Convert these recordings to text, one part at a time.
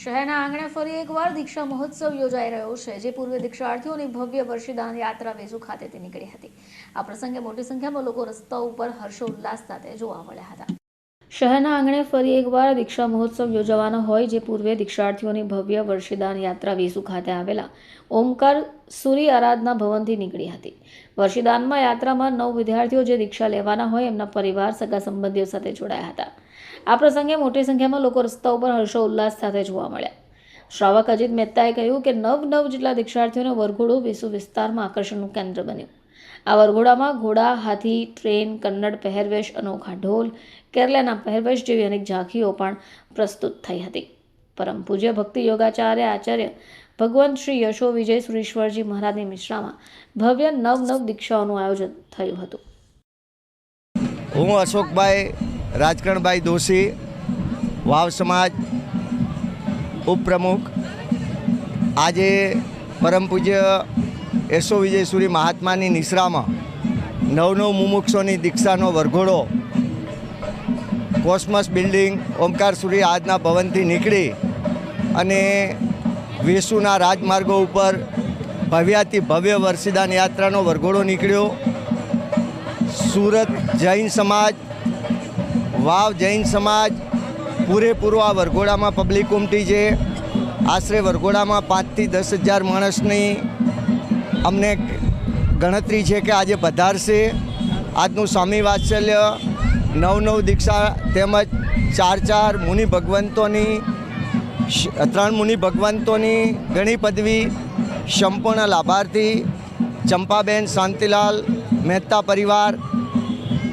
શહેરના આંગણે ફરી એકવાર દીક્ષા મહોત્સવ યોજાઈ રહ્યો છે, જે પૂર્વે દીક્ષાર્થીઓની ભવ્ય વર્ષીદાન યાત્રા વેસુ ખાતેથી નીકળી હતી. આ પ્રસંગે મોટી સંખ્યામાં લોકો રસ્તા ઉપર હર્ષોલ્લાસ સાથે જોવા મળ્યા હતા. શહેરના આંગણે ફરી એકવાર દીક્ષા મહોત્સવ યોજવાનો હોય, જે પૂર્વે દીક્ષાર્થીઓની ભવ્ય વર્ષીદાન યાત્રા વેસુ ખાતે આવેલા ઓમકાર સૂર્ય આરાધના ભવનથી નીકળી હતી. વર્ષીદાનમાં યાત્રામાં નવ વિદ્યાર્થીઓ જે દીક્ષા લેવાના હોય, એમના પરિવાર, સગા સંબંધીઓ સાથે જોડાયા હતા. આ પ્રસંગે મોટી સંખ્યામાં લોકો રસ્તા ઉપર હર્ષોલ્લાસ સાથે જોવા મળ્યા. શ્રાવક અજીત મહેતાએ કહ્યું કે નવ નવ જેટલા દીક્ષાર્થીઓનો વરઘોડો વિશ્વ વિસ્તારમાં આકર્ષણનું કેન્દ્ર બન્યું. આ વરઘોડામાં ઘોડા, હાથી, ટ્રેન, કન્નડ પહેરવેશ, અનોખા ઢોલ, કેરલાના પહેરવેશ જેવી અનેક ઝાંખીઓ પણ પ્રસ્તુત થઈ હતી. પરમ પૂજ્ય ભક્તિ યોગાચાર્ય આચાર્ય ભગવાન શ્રી યશો વિજય સુરેશ્વરજી મહારાજની મિશ્રામાં ભવ્ય નવ નવ દીક્ષાઓનું આયોજન થયું હતું. હું અશોકભાઈ રાજકરણભાઈ દોશી, વાવ સમાજ, ઉપપ્રમુખ, આજે પરમ પૂજ્ય એસો વિજયસુરી મહાત્માની નિશ્રામાં નવ નવ મુમુક્ષોની દીક્ષાનો વરઘોડો, કોસ્મસ બિલ્ડિંગ ઓમકાર સુરી આજના ભવનથી નીકળી અને વેસુના રાજમાર્ગો ઉપર ભવ્યાથી ભવ્ય વર્ષીદાન યાત્રાનો વરઘોડો નીકળ્યો. સુરત જૈન સમાજ વાવ જૈન સમાજ પૂરેપૂરો આ વરઘોડામાં પબ્લિક ઉમટી છે. આશરે વરઘોડામાં પાંચથી દસ હજાર માણસની અમને ગણતરી છે કે આજે પધારશે. આજનું સ્વામી વાત્સલ્ય નવ નવ દીક્ષા તેમજ ચાર ચાર મુનિ ભગવંતોની ત્રણ મુનિ ભગવંતોની ઘણી પદવી સંપૂર્ણ લાભાર્થી ચંપાબેન શાંતિલાલ મહેતા પરિવાર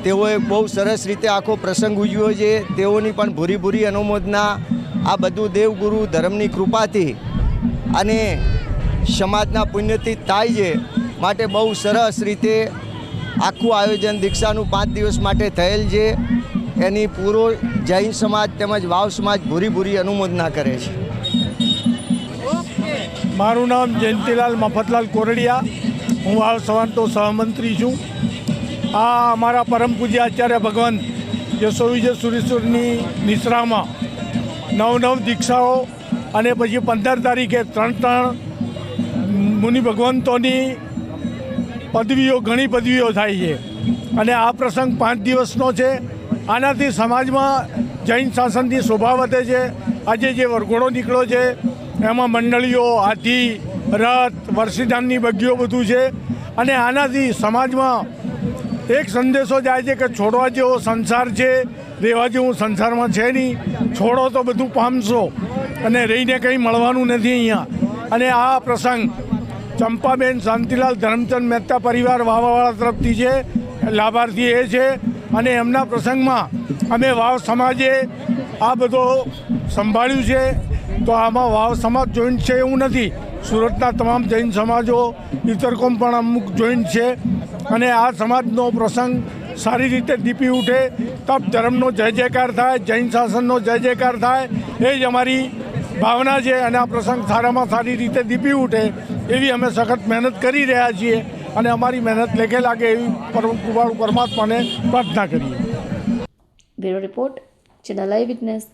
તેઓએ બહુ સરસ રીતે આખો પ્રસંગ ઉજવ્યો છે. તેઓની પણ ભૂરી ભૂરી અનુમોદના આ બધું દેવગુરુ ધર્મની કૃપાથી અને સમાજના પુણ્યથી થાય છે. માટે બહુ સરસ રીતે આખું આયોજન દીક્ષાનું પાંચ દિવસ માટે થયેલ છે. એની પૂરો જૈન સમાજ તેમજ વાવ સમાજ ભૂરી ભૂરી અનુમોદના કરે છે. મારું નામ જયંતિલાલ મફતલાલ કોરડિયા. હું વાવ સવાંતો સહમંત્રી છું. આ અમારા પરમ પૂજ્ય આચાર્ય ભગવાન યશો વિજય સુરેશ્વરની નિશ્રામાં નવ નવ દીક્ષાઓ અને પછી પંદર તારીખે ત્રણ ત્રણ મુનિ ભગવંતોની પદવીઓ, ઘણી પદવીઓ થાય છે. અને આ પ્રસંગ પાંચ દિવસનો છે. આનાથી સમાજમાં જૈન શાસનની શોભા વધે છે. આજે જે વરઘોડો નીકળ્યો છે, એમાં મંડળીઓ હાથી રથ, વર્ષીધામની બગીઓ બધું છે. અને આનાથી સમાજમાં એક સંદેશો જાય છે કે છોડવા જેવો સંસાર છે, રહેવા જેવું સંસારમાં છે નહીં. છોડો તો બધું પામશો અને રહીને કંઈ મળવાનું નથી અહીંયા. અને આ પ્રસંગ ચંપાબેન શાંતિલાલ ધરમચંદ મહેતા પરિવાર વાવાવાળા તરફથી છે, લાભાર્થી એ છે. અને એમના પ્રસંગમાં અમે વાવ સમાજે આ બધો સંભાળ્યું છે. તો આમાં વાવ સમાજ જોઈન્ટ છે એવું નથી. સુરતના તમામ જૈન સમાજો ઇતરકોમ પણ અમુક જોઈન્ટ છે. અને આ સમાજનો પ્રસંગ સારી રીતે દીપી ઉઠે, તપ ધર્મનો જય જયકાર થાય, જૈન શાસનનો જય જયકાર થાય, એ જ અમારી ભાવના છે અને આ પ્રસંગ સારામાં સારી રીતે દીપી ઉઠે, એવી અમે સખત મહેનત કરી રહ્યા છીએ અને અમારી મહેનત લેખે લાગે એવી કૃપાળુ પરમાત્માને પ્રાર્થના કરીએ. Bureau report, channel eye witness.